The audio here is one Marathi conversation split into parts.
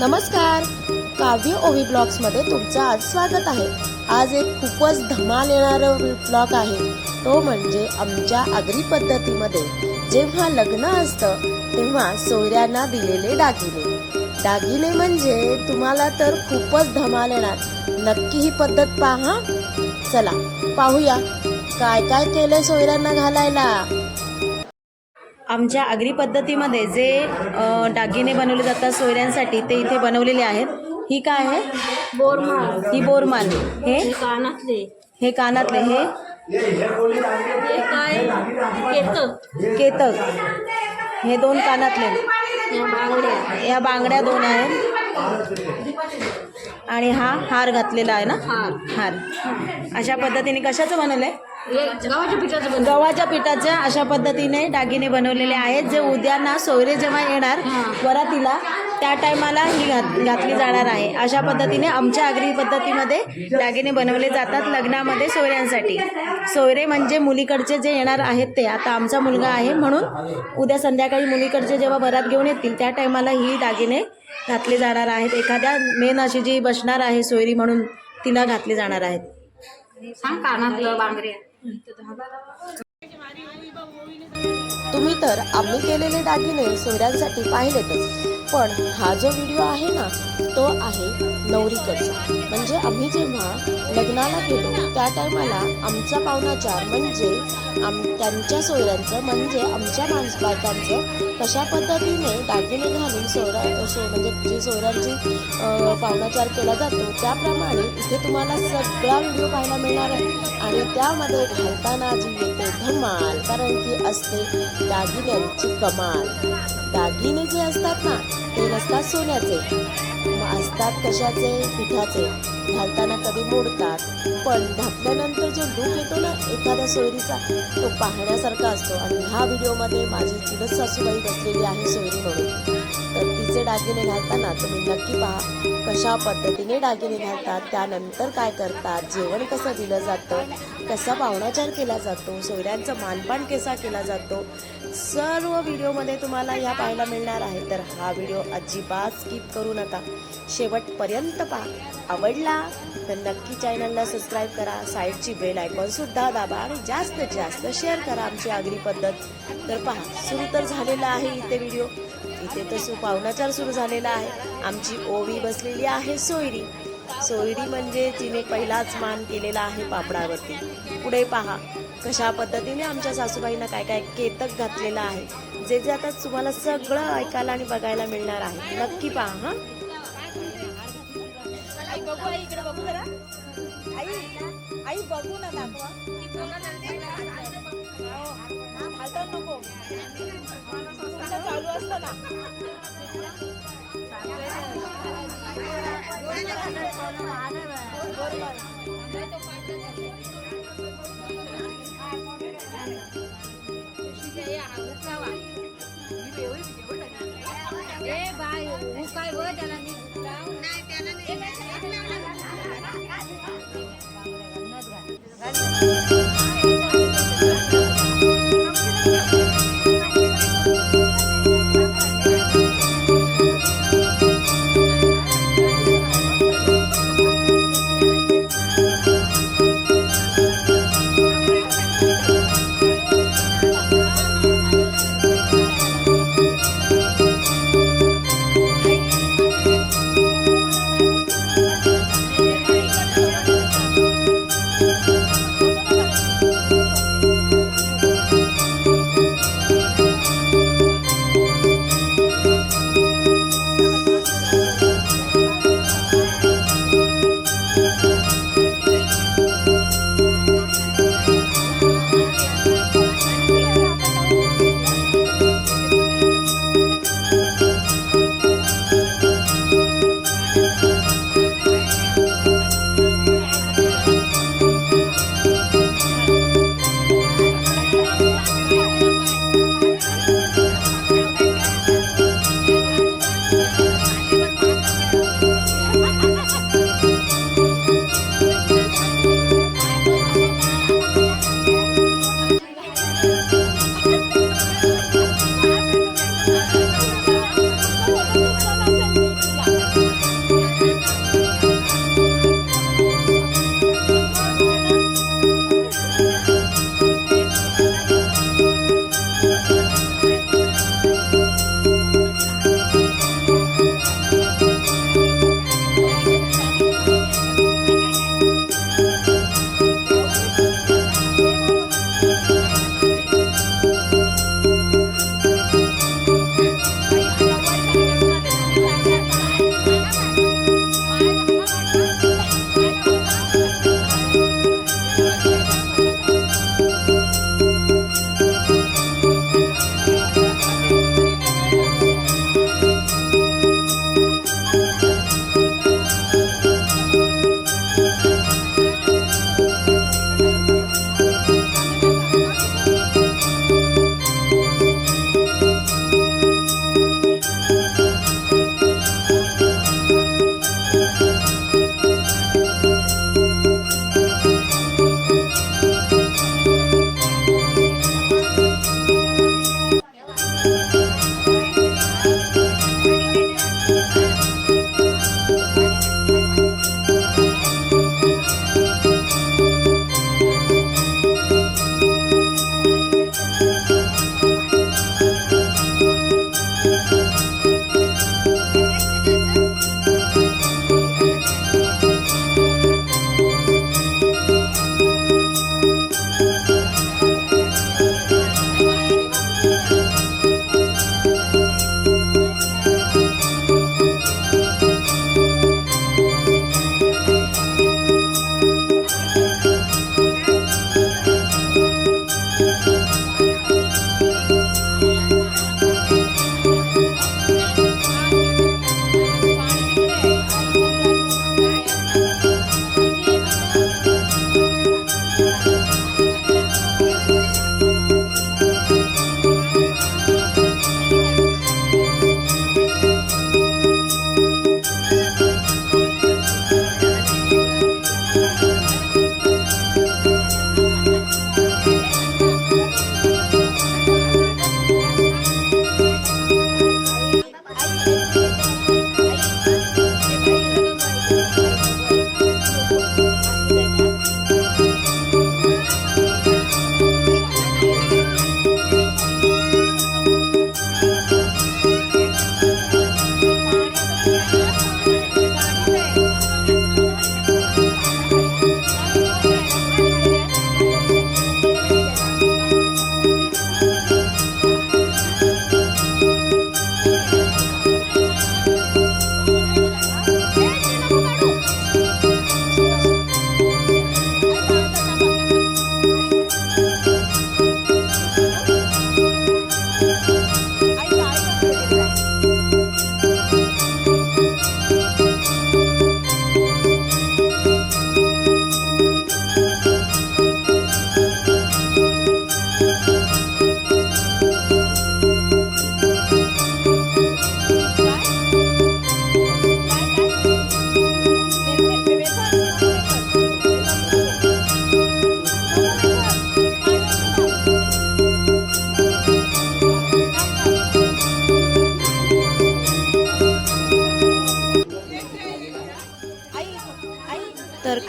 नमस्कार. काव्य ओवी ब्लॉग्समध्ये तुमचं आज स्वागत आहे. आज एक खूपच धमाल येणारं ब्लॉग आहे. तो म्हणजे आमच्या आगरी पद्धतीमध्ये जेव्हा लग्न असतं तेव्हा सोयऱ्यांना दिलेले दागिने. दागिने म्हणजे तुम्हाला तर खूपच धमाल येणार. नक्की ही पद्धत पहा. चला पाहूया. काय काय केलं सोयऱ्यांना घालायला? आमच्या आगरी पद्धतीमध्ये जे दागिने बनवले जातात सोयऱ्यांसाठी ते इथे बनवलेले आहेत. ही काय आहे? बोरमाळ. ही बोरमाल हे? हे कानातले. हे कानातले. हे? हे काय? केतक. केतक. हे दोन कानातले. या बांगड्या दोन आहेत. आणि हा हार घातलेला आहे ना? हार. हार. अशा पद्धतीने कशाचं बनवलंय? हे गव्हाच्या पिठाचं गव्हाच्या पिठाच्या अशा पद्धतीने दागिने बनवलेले आहेत. जे उद्या ना सोयरे जेव्हा येणार. वरातीला त्या टायमाला ही घात घातली जाणार आहे. अशा पद्धतीने आमच्या आगरी पद्धतीमध्ये दागिने बनवले जातात लग्नामध्ये सोयऱ्यांसाठी. सोयरे म्हणजे मुलीकडचे जे येणार आहेत ते. आता आमचा मुलगा आहे म्हणून उद्या संध्याकाळी मुलीकडचे जेव्हा बरात घेऊन येतील त्या टायमाला ही दागिने घातले जाणार आहेत. एखाद्या मेन अशी जी बसणार आहे सोयरी म्हणून तिला घातले जाणार आहेत. सांग कानातलं बांगड्या तुम्ही तर आम्ही केलेले दागिने सोयऱ्यांसाठी पाहिलेतच पण हा जो व्हिडिओ आहे ना तो आहे नवरीकडचा. म्हणजे आम्ही जेव्हा लग्नाला गेलो त्या टायमाला आमचा पाहुणाचार म्हणजे आम त्यांच्या सोयऱ्यांचं म्हणजे आमच्या माणस बायकांचं कशा पद्धतीने दागिने घालून सोयरा सो म्हणजे जी सोयऱ्यांची पाहुणाचार केला जातो त्याप्रमाणे इथे तुम्हाला सगळा व्हिडिओ पाहायला मिळणार आहे. आणि त्यामध्ये घालताना जी येते धमाल कारण की असते दागिन्यांची कमाल. दागिने जे असतात ना ते नसतात सोन्याचे. मग असतात कशाचे? पिठाचे. घालताना कधी मोडतात. पण घातल्यानंतर जो लूक येतो ना एखाद्या सोयरीचा तो पाहण्यासारखा असतो. आणि ह्या व्हिडिओमध्ये माझी चुलत सासूबाई बसलेली आहे सोयरी म्हणून. तर तिचे दागिने घालताना तुम्ही नक्की पहा कशा पद्धतीने दागिने घालतात त्यानंतर काय करतात जेवण कसं दिलं जातं कसा पाहुणाचार केला जातो सोयऱ्यांचं मानपान कसा केला जातो सर्व व्हिडिओमध्ये तुम्हाला ह्या पाहायला मिळणार आहे. तर हा व्हिडिओ अजिबात स्किप करू नका. शेवटपर्यंत पहा. आवडला तर नक्की चॅनलला सबस्क्राईब करा. साईडची बेल आयकॉनसुद्धा दाबा आणि जास्तीत जास्त शेअर करा आमची आगरी पद्धत. तर पहा सुरू तर झालेला आहे इथे व्हिडिओ. इथे तर सु पाहुणाचार सुरू झालेला आहे. आमची ओवी बसलेली आहे सोयरी. सोयरी म्हणजे तिने पहिलाच मान केलेला आहे पापडावरती. पुढे पहा कशा पद्धतीने आमच्या सासूबाईंना काय काय केतक घातलेलं आहे. जे जे आता तुम्हाला सगळं ऐकायला आणि बघायला मिळणार आहे. नक्की पहा हा. आई बघू ना दाखवा. चालू असतं ना ए बाय तू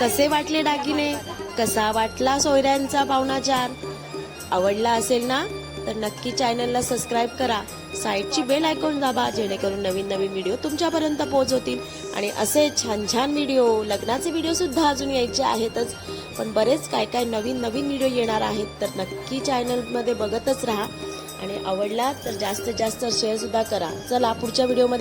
कसे वाटले दागिने? कसा वाटला सोयऱ्यांचा पाहुणाचार आवडला असेल ना? तर नक्की चॅनलला सबस्क्राईब करा. साईडची बेल आयकॉन दाबा जेणेकरून नवीन नवीन व्हिडिओ तुमच्यापर्यंत पोहोचवतील. आणि असे छान छान व्हिडिओ लग्नाचे व्हिडिओ सुद्धा अजून यायचे आहेतच. पण बरेच काय काय नवीन नवीन व्हिडिओ येणार आहेत तर नक्की चॅनलमध्ये बघतच राहा. आणि आवडला तर जास्तीत जास्त शेअरसुद्धा करा. चला पुढच्या व्हिडिओमध्ये